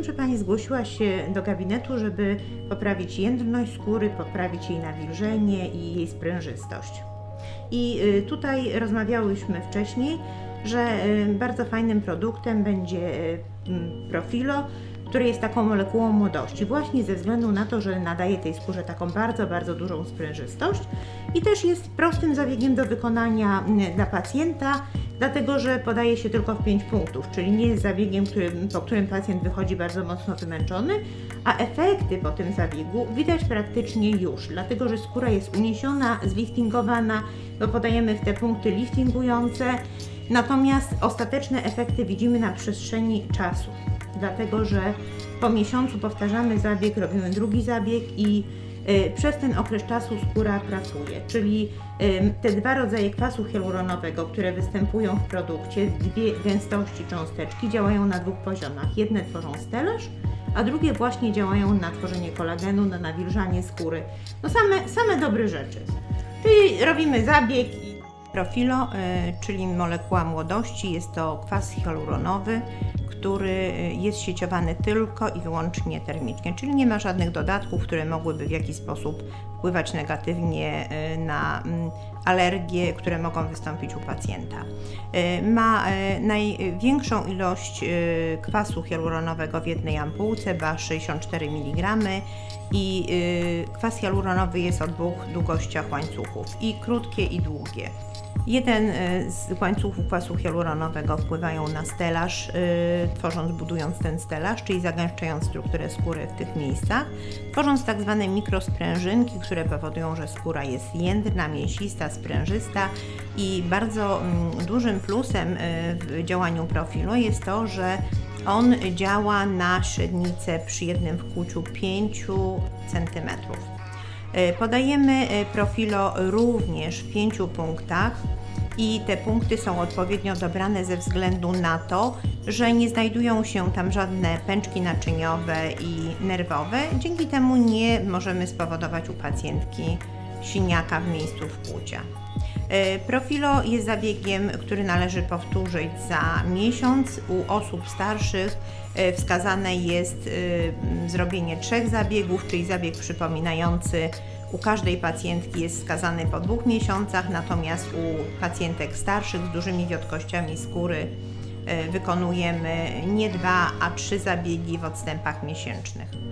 wiem, że Pani zgłosiła się do gabinetu, żeby poprawić jędrność skóry, poprawić jej nawilżenie i jej sprężystość. I y, tutaj rozmawiałyśmy wcześniej, że y, bardzo fajnym produktem będzie y, Profilo, który jest taką molekułą młodości, właśnie ze względu na to, że nadaje tej skórze taką bardzo, bardzo dużą sprężystość i też jest prostym zabiegiem do wykonania dla pacjenta, dlatego że podaje się tylko w 5 punktów, czyli nie jest zabiegiem, którym, po którym pacjent wychodzi bardzo mocno wymęczony, a efekty po tym zabiegu widać praktycznie już, dlatego że skóra jest uniesiona, zliftingowana, bo podajemy w te punkty liftingujące, natomiast ostateczne efekty widzimy na przestrzeni czasu, dlatego że po miesiącu powtarzamy zabieg, robimy drugi zabieg i przez ten okres czasu skóra pracuje, czyli te dwa rodzaje kwasu hialuronowego, które występują w produkcie, dwie gęstości cząsteczki działają na dwóch poziomach. Jedne tworzą stelaż, a drugie właśnie działają na tworzenie kolagenu, na nawilżanie skóry. No same, same dobre rzeczy. Czyli robimy zabieg Profilo, y, czyli molekuła młodości, jest to kwas hialuronowy, który y, jest sieciowany tylko i wyłącznie termicznie, czyli nie ma żadnych dodatków, które mogłyby w jakiś sposób wpływać negatywnie y, na mm, alergie, które mogą wystąpić u pacjenta. Ma największą ilość kwasu hialuronowego w jednej ampułce, ba 64 mg i kwas hialuronowy jest o dwóch długościach łańcuchów i krótkie i długie. Jeden y, z łańcuchów kwasu hialuronowego wpływają na stelaż, y, tworząc, budując ten stelaż, czyli zagęszczając strukturę skóry w tych miejscach, tworząc tak zwane mikrosprężynki, które powodują, że skóra jest jędrna, mięsista, sprężysta i bardzo mm, dużym plusem y, w działaniu profilu jest to, że on działa na średnicę przy jednym wkłuciu 5 cm. Podajemy e, profilo również w pięciu punktach i te punkty są odpowiednio dobrane ze względu na to, że nie znajdują się tam żadne pęczki naczyniowe i nerwowe. Dzięki temu nie możemy spowodować u pacjentki siniaka w miejscu wkłucia. E, Profilo jest zabiegiem, który należy powtórzyć za miesiąc. U osób starszych e, wskazane jest e, zrobienie trzech zabiegów, czyli zabieg przypominający u każdej pacjentki jest wskazany po dwóch miesiącach, natomiast u pacjentek starszych z dużymi wiotkościami skóry wykonujemy nie dwa, a trzy zabiegi w odstępach miesięcznych.